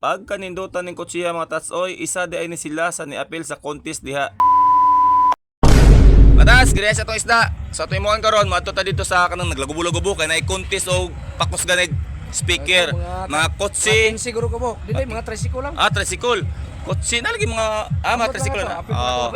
Pag kanindutan ng kutsiya mga tats oy, isa di ay ni sila sa niapil sa contest diha. Matas, gire sa to isda. Sa to imuan karon, maadto ta dito sa kanang naglagubo-lagubo kay naay contest og pakos ganeg speaker, mga kotse, siguro ko mo. Dili mga tricycle lang. ah tricycle. Kotse na lagi mga ah mga tricycle na.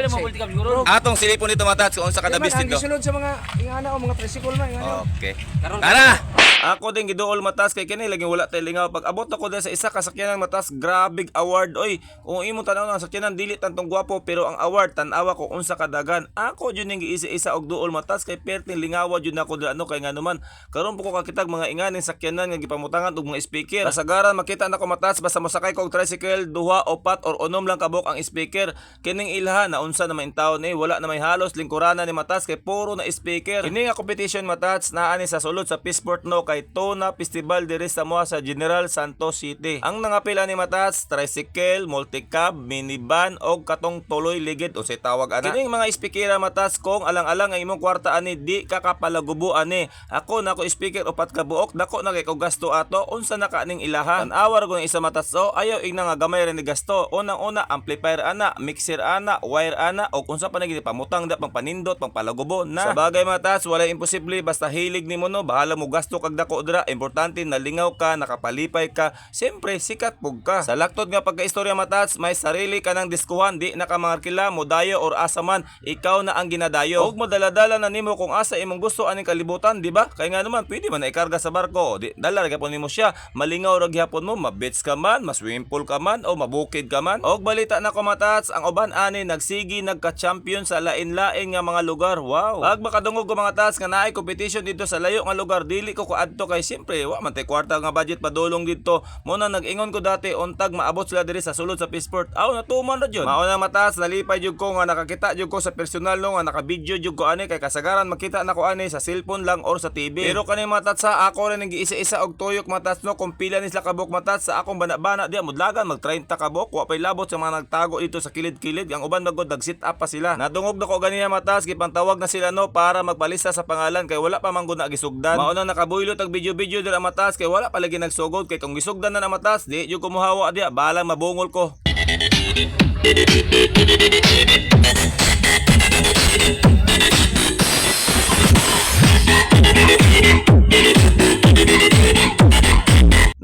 Siguro. Atong silipon dito mga tats kung unsa kada bis Ang dito. gisulod sa mga ingana o mga tricycle ingana. Okay. Tara! Ako din giduol matas kay kini lagi wala tay lingaw. Pag abot ako dahil sa isa ka sakyanan matas grabig award. Oy kung imo tanaw ang sakyanan dili tantong gwapo pero ang award tan-awa ko unsa kadagan ako jud ning giisa-isa og duol matas kay perting lingawa jud nako dira ano kay nganuman karon po ko kakitag mga inganing sakyanan nga gipamutangan og mga speaker. Kasagaran makita nako matas basta mosakay kog tricycle duha opat or unom lang kabok ang speaker. Kining ilha na unsa na maintaw ni wala na may halos lingkurana ni matas kay puro na speaker. Kini nga competition matats naa ni sa sulod sa Peaceport no kay Tona Festival diri sa moa sa General Santos City. Ang nangapila ni matats tricycle multicab minivan og katong tuloy ligid o say tawag ana. Kining mga speakera matas kung alang-alang ang imong kwarta ani di ka kapalagubo ani ako nako speaker upat ka buok dako na kay gasto ato unsa na kaning ilahan awar ko ng isa matas o ayaw igna nga gamay rin ni gasto. Unang-una amplifier ana mixer ana wire ana og unsa pa naging pamutang da pangpanindot pangpalagubo na. Sa bagay matas wala imposible basta hilig nimo no bahala mo gasto kag dako dira importante nalingaw ka nakapalipay ka. Siyempre sikat pug ka. Sa laktod nga pagkaistorya matas may sarili ka ng diskuhan di na ka mangarkila mo dayo or asa man ikaw na ang ginadayo. Og madaladala na nimo kung asa imong gusto aning kalibutan di ba? Kay nga naman pwede man na ikarga sa barko di dala gyapon nimo siya. Malingaw ra gyapon mo mabits ka man maswimming pool ka man o mabukid ka man. Og balita na ko matats ang uban ani nagsigi nagka-champion sa lain-lain nga mga lugar. Wow! Pag makadungog ko mga tats nga naay competition dito sa layo nga lugar. Dili ko kuadto kay siyempre wa man tay kwarta nga budget padulong dito. Mo na nag-ingon ko dati untag maabot sila diri sa sulod sa Peaceport aw natuman na jud mao na matas nalipay jud ko nga nakakita jud ko sa personal no nga naka-video jud ko ani kay kasagaran makita na ko ani sa cellphone lang or sa TV pero kani matats sa ako rin nag isa-isa og tuyok matats no kung pila ni sila kabok matats sa akong bana-bana di mudlagan mag 30 kabok wa pay labot sa mga nagtago dito sa kilid-kilid ang uban magod nag sit up pa sila. Nadungog na ko ganiya matas gipantawag na sila no para magpalista sa pangalan kay wala pa man gud na gisugdan. Mao na nakabuylot ang video-video dira matas kay wala pa lagi nagsugod kay kung gisugdan na na matas di jud kumuhawa diya balang mabungol ko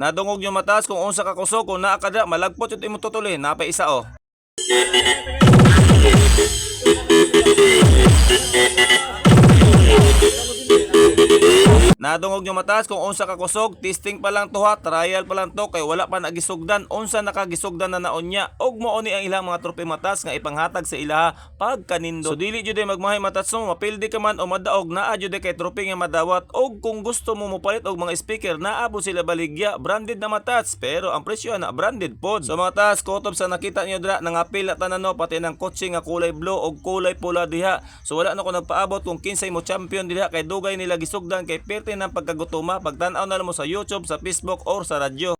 Nadungog yung matas kung unsa ka kusog kung naa malagpot yung imong tutuli napay isa oh. Nadungog yung matas kung unsa ka kusog, testing pa lang to ha, trial pa lang to kay wala pa nagisugdan, unsa nakagisugdan na naon niya. Og mo ni ang ilang mga trope matas nga ipanghatag sa ilaha pag kanindo. So dili jud ay magmahay matas mo, mapildi ka man o madaog naa jud kay trope nga madawat. Og kung gusto mo mopalit og mga speaker, naabo sila baligya, branded na matas, pero ang presyo na branded pod. So matas, kutob sa nakita niyo dra nangapil na tanan no pati ng kotse nga kulay blue og kulay pula diha. So wala na ko nagpaabot kung kinsay mo champion diha kay dugay nila gisugdan kay perte ng pagkagutuma pagtan-aw na mo sa YouTube, sa Facebook or sa radyo.